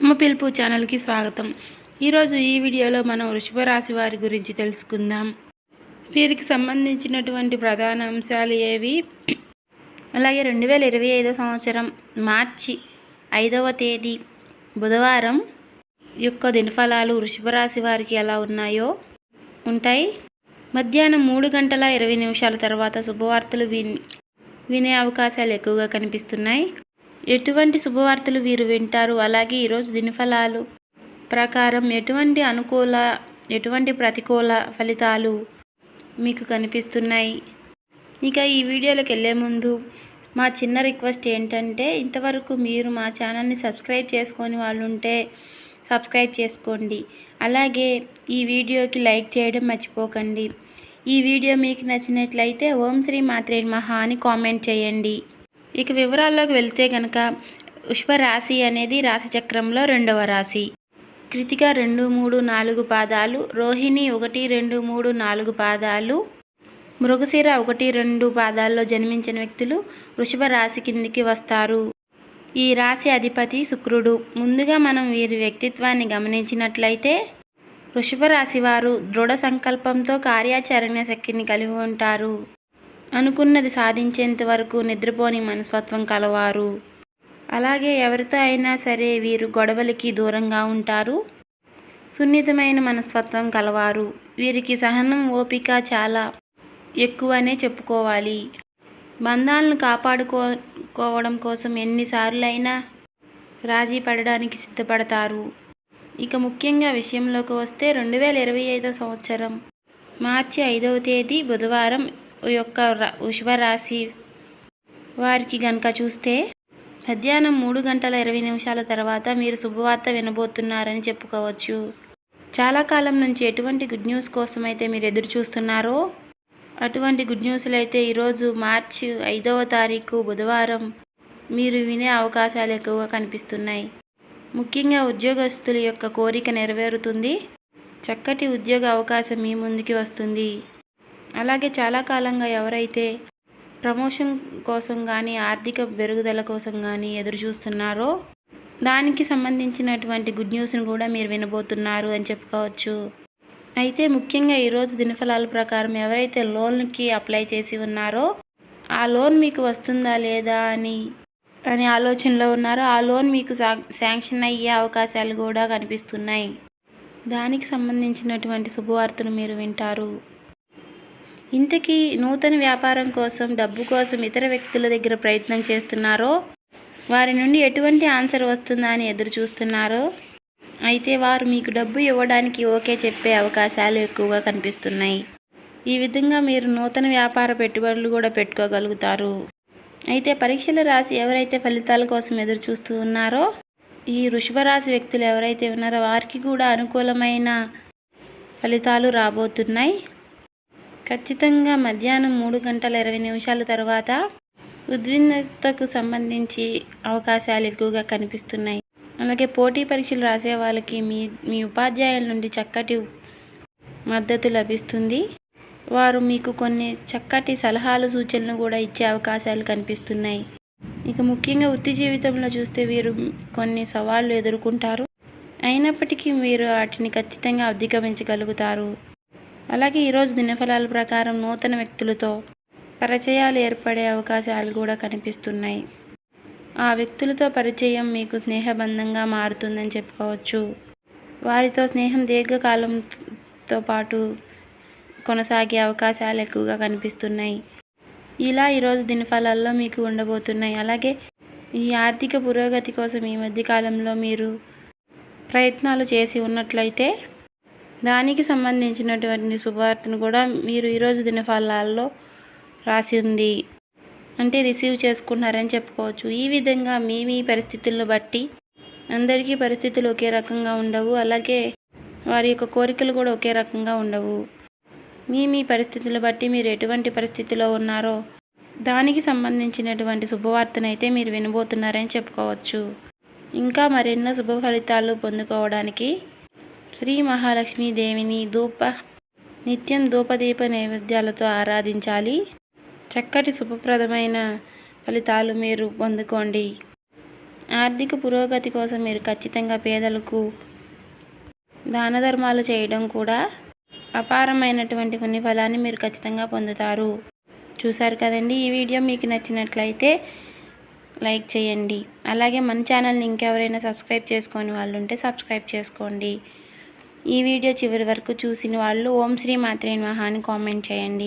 అమ్మ పిలుపు ఛానల్కి స్వాగతం. ఈరోజు ఈ వీడియోలో మనం వృషభ రాశి వారి గురించి తెలుసుకుందాం. వీరికి సంబంధించినటువంటి ప్రధాన అంశాలు ఏవి? అలాగే రెండు వేల ఇరవై ఐదో సంవత్సరం మార్చి ఐదవ తేదీ బుధవారం యొక్క దినఫలాలు వృషభ రాశి వారికి ఎలా ఉన్నాయో ఉంటాయి. మధ్యాహ్నం మూడు గంటల ఇరవై నిమిషాల తర్వాత శుభవార్తలు విన్ వినే అవకాశాలు ఎక్కువగా కనిపిస్తున్నాయి. ఎటువంటి శుభవార్తలు వీరు వింటారు? అలాగే ఈరోజు దినఫలాలు ప్రకారం ఎటువంటి అనుకూల ఎటువంటి ప్రతికూల ఫలితాలు మీకు కనిపిస్తున్నాయి? ఇక ఈ వీడియోలోకి వెళ్ళే ముందు మా చిన్న రిక్వెస్ట్ ఏంటంటే ఇంతవరకు మీరు మా ఛానల్ని సబ్స్క్రైబ్ చేసుకొని వాళ్ళు ఉంటే సబ్స్క్రైబ్ చేసుకోండి. అలాగే ఈ వీడియోకి లైక్ చేయడం మర్చిపోకండి. ఈ వీడియో మీకు నచ్చినట్లయితే ఓం శ్రీ మాత్రే మహా అని కామెంట్ చేయండి. ఇక వివరాల్లోకి వెళ్తే కనుక పుష్ప రాశి అనేది రాశి చక్రంలో రెండవ రాశి. కృతిక రెండు మూడు నాలుగు పాదాలు రోహిణి ఒకటి రెండు మూడు నాలుగు పాదాలు మృగశిర ఒకటి రెండు పాదాల్లో జన్మించిన వ్యక్తులు వృషభ రాశి కిందికి వస్తారు. ఈ రాశి అధిపతి శుక్రుడు. ముందుగా మనం వీరి వ్యక్తిత్వాన్ని గమనించినట్లయితే వృషభ రాశి వారు దృఢ సంకల్పంతో కార్యాచరణ శక్తిని కలిగి ఉంటారు. అనుకున్నది సాధించేంత వరకు నిద్రపోని మనస్తత్వం కలవారు. అలాగే ఎవరితో అయినా సరే వీరు గొడవలకి దూరంగా ఉంటారు. సున్నితమైన మనస్తత్వం కలవారు. వీరికి సహనం ఓపిక చాలా ఎక్కువనే చెప్పుకోవాలి. బంధాలను కాపాడుకోవడం కోసం ఎన్నిసార్లైనా రాజీ పడడానికి సిద్ధపడతారు. ఇక ముఖ్యంగా విషయంలోకి వస్తే రెండు వేల ఇరవై ఐదో సంవత్సరం మార్చి ఐదవ తేదీ బుధవారం యొక్క వృషభ రాశి వారికి గనక చూస్తే మధ్యాహ్నం మూడు గంటల ఇరవై నిమిషాల తర్వాత మీరు శుభవార్త వినబోతున్నారని చెప్పుకోవచ్చు. చాలా కాలం నుంచి ఎటువంటి గుడ్ న్యూస్ కోసం అయితే మీరు ఎదురు చూస్తున్నారో అటువంటి గుడ్ న్యూస్లు అయితే ఈరోజు మార్చి ఐదవ తారీఖు బుధవారం మీరు వినే అవకాశాలు ఎక్కువగా కనిపిస్తున్నాయి. ముఖ్యంగా ఉద్యోగస్తుల యొక్క కోరిక నెరవేరుతుంది. చక్కటి ఉద్యోగ అవకాశం మీ ముందుకి వస్తుంది. అలాగే చాలా కాలంగా ఎవరైతే ప్రమోషన్ కోసం కానీ ఆర్థిక పెరుగుదల కోసం కానీ ఎదురు చూస్తున్నారో దానికి సంబంధించినటువంటి గుడ్ న్యూస్ని కూడా మీరు వినబోతున్నారు అని చెప్పుకోవచ్చు. అయితే ముఖ్యంగా ఈరోజు దినఫలాల ప్రకారం ఎవరైతే లోన్కి అప్లై చేసి ఉన్నారో ఆ లోన్ మీకు వస్తుందా లేదా అని అని ఆలోచనలో ఉన్నారో ఆ లోన్ మీకు శాంక్షన్ అయ్యే అవకాశాలు కూడా కనిపిస్తున్నాయి. దానికి సంబంధించినటువంటి శుభవార్తను మీరు వింటారు. ఇంతకీ నూతన వ్యాపారం కోసం డబ్బు కోసం ఇతర వ్యక్తుల దగ్గర ప్రయత్నం చేస్తున్నారో? వారి నుండి ఎటువంటి ఆన్సర్ వస్తుందా అని ఎదురు చూస్తున్నారో? అయితే వారు మీకు డబ్బు ఇవ్వడానికి ఓకే చెప్పే అవకాశాలు ఎక్కువగా కనిపిస్తున్నాయి. ఈ విధంగా మీరు నూతన వ్యాపార పెట్టుబడులు కూడా పెట్టుకోగలుగుతారు. అయితే పరీక్షలు రాసి ఎవరైతే ఫలితాల కోసం ఎదురు చూస్తూ ఉన్నారో? ఈ వృషభరాశి వ్యక్తులు ఎవరైతే ఉన్నారో వారికి కూడా అనుకూలమైన ఫలితాలు రాబోతున్నాయి. ఖచ్చితంగా మధ్యాహ్నం మూడు గంటల ఇరవై నిమిషాల తర్వాత ఉద్విగ్నతకు సంబంధించి అవకాశాలు ఎక్కువగా కనిపిస్తున్నాయి. అలాగే పోటీ పరీక్షలు రాసే వాళ్ళకి మీ మీ ఉపాధ్యాయుల నుండి చక్కటి మద్దతు లభిస్తుంది. వారు మీకు కొన్ని చక్కటి సలహాలు సూచనలు కూడా ఇచ్చే అవకాశాలు కనిపిస్తున్నాయి. ఇక ముఖ్యంగా వృత్తి జీవితంలో చూస్తే వీరు కొన్ని సవాళ్ళు ఎదుర్కొంటారు. అయినప్పటికీ మీరు వాటిని ఖచ్చితంగా అధిగమించగలుగుతారు. అలాగే ఈరోజు దినఫలాల ప్రకారం నూతన వ్యక్తులతో పరిచయాలు ఏర్పడే అవకాశాలు కూడా కనిపిస్తున్నాయి. ఆ వ్యక్తులతో పరిచయం మీకు స్నేహబంధంగా మారుతుందని చెప్పుకోవచ్చు. వారితో స్నేహం దీర్ఘకాలంతో పాటు కొనసాగే అవకాశాలు ఎక్కువగా కనిపిస్తున్నాయి. ఇలా ఈరోజు దినఫలాల్లో మీకు ఉండబోతున్నాయి. అలాగే ఈ ఆర్థిక పురోగతి కోసం ఈ మధ్యకాలంలో మీరు ప్రయత్నాలు చేసి ఉన్నట్లయితే దానికి సంబంధించినటువంటి శుభవార్తను కూడా మీరు ఈరోజు దినఫలాల్లో రాసి ఉంది అంటే రిసీవ్ చేసుకున్నారని చెప్పుకోవచ్చు. ఈ విధంగా మీ మీ పరిస్థితులను బట్టి అందరికీ పరిస్థితులు ఒకే రకంగా ఉండవు. అలాగే వారి యొక్క కోరికలు కూడా ఒకే రకంగా ఉండవు. మీ మీ పరిస్థితులు బట్టి మీరు ఎటువంటి పరిస్థితిలో ఉన్నారో దానికి సంబంధించినటువంటి శుభవార్తనైతే మీరు వినబోతున్నారని చెప్పుకోవచ్చు. ఇంకా మరెన్నో శుభ ఫలితాలు పొందుకోవడానికి శ్రీ మహాలక్ష్మీదేవిని ధూప నిత్యం ధూపదీప నైవేద్యాలతో ఆరాధించాలి. చక్కటి శుభప్రదమైన ఫలితాలు మీరు పొందుకోండి. ఆర్థిక పురోగతి కోసం మీరు ఖచ్చితంగా పేదలకు దాన ధర్మాలు చేయడం కూడా అపారమైనటువంటి కొన్ని ఫలాన్ని మీరు ఖచ్చితంగా పొందుతారు. చూసారు కదండి ఈ వీడియో మీకు నచ్చినట్లయితే లైక్ చేయండి. అలాగే మన ఛానల్ని ఇంకెవరైనా సబ్స్క్రైబ్ చేసుకొని వాళ్ళు ఉంటే సబ్స్క్రైబ్ చేసుకోండి. ఈ వీడియో చివరి వరకు చూసిన వాళ్ళు ఓం శ్రీ మాత్రే మహా అని కామెంట్ చేయండి.